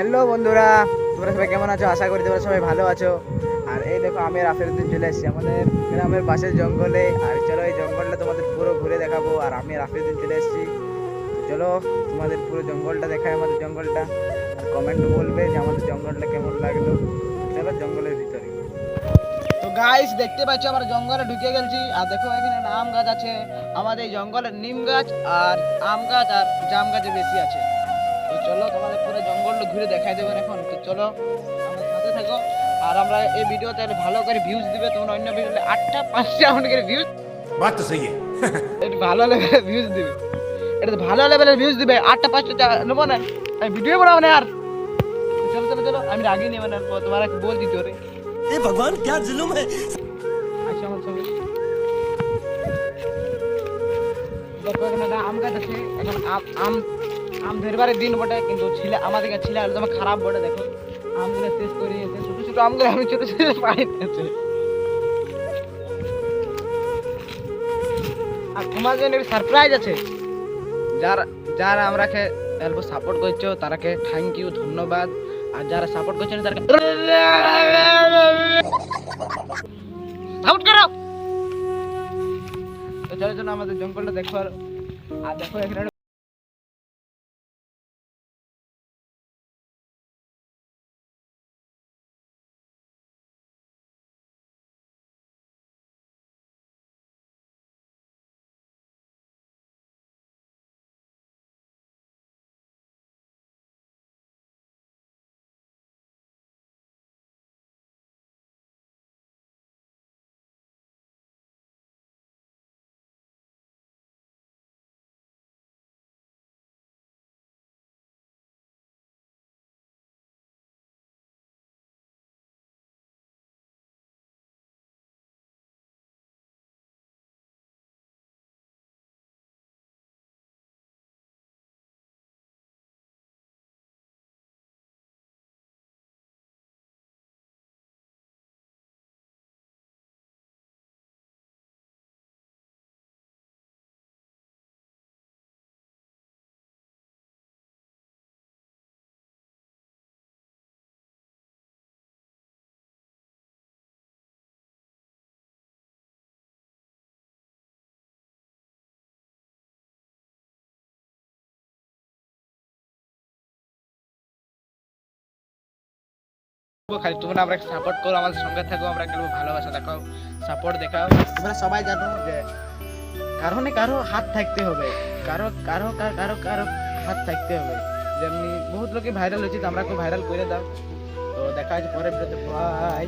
Hello বন্ধুরা, তোমরা সবাই কেমন আছো? আশা করি তোমরা সবাই ভালো আছো। আর এই দেখো, আমি রাফের রাফেরুদ্দিন চলে এসেছি। আমাদের গ্রামের পাশের জঙ্গলে। আর চলো, এই জঙ্গলটা তোমাদের পুরো ঘুরে দেখাবো। আর আমি রাফের রাফেরুদ্দিন চলে এসেছি। চলো, তোমাদের পুরো জঙ্গলটা দেখায় আমাদের জঙ্গলটা। আর কমেন্ট বলবে যে আমাদের জঙ্গলটা কেমন লাগল। চলো জঙ্গলের ভিতরে। তো গাইস দেখতে পাচ্ছ, আমরা জঙ্গলে ঢুকে গেছি আর দেখো, এখানে আম গাছ আছে। আমাদের জঙ্গলের নিম গাছ আর আম গাছ আর জাম গাছে বেশি আছে। চলো তোমাদের পুরো জঙ্গলটা ঘুরে দেখাই দেবেন এখন তো চলো আমার সাথে থাকো আর আমরা এই ভিডিও তাহলে ভালো করে ভিউজ দিবে তোমরা অন্য ভিডিওতে আটটা পাঁচটা এমন করে ভিউজ बात तो सही है একটু ভালো লেভেলের ভিউজ দিবে এটা তো ভালো লেভেলের ভিউজ দিবে আটটা পাঁচটা চা- নেবো না আমি ভিডিও বানাবো না আর চলো চলো চলো আমি রাগি নেবো না তোমার বল দিতে রে हे भगवान क्या जुलुम है আচ্ছা আমার সঙ্গে দেখো এখানে একটা আম গাছ আছে এখন আম আম ধরবারের দিন বটে, কিন্তু ছিলে আমাদের কাছে ছিলে একদম খারাপ বটে, দেখো। আমগুলো শেষ করে ছোট ছোট আমগুলো আমি ছোট ছোট পাই আছে আর তোমার জন্য সারপ্রাইজ আছে। যারা যারা আমরাকে অল্প সাপোর্ট করছ, তারাকে থ্যাংক ইউ ধন্যবাদ। আর যারা সাপোর্ট করছেন তারাকে সাপোর্ট করো! চলো চলো, আমাদের জঙ্গলটা দেখো আর দেখো এখানে খালি তোমরা আমরা সাপোর্ট করো, আমাদের সঙ্গে থাকো, আমরা খেলব, ভালোবাসা দেখাও সাপোর্ট দেখাও। তোমরা সবাই জানো যে কারও না কারও হাত থাকতে হবে, কারও কারও কারও কারও হাত থাকতে হবে। যেমনি বহুত লোকে ভাইরাল হয়েছে, তো আমরা ভাইরাল করে দাও। তো দেখা যাচ্ছে পরে বাই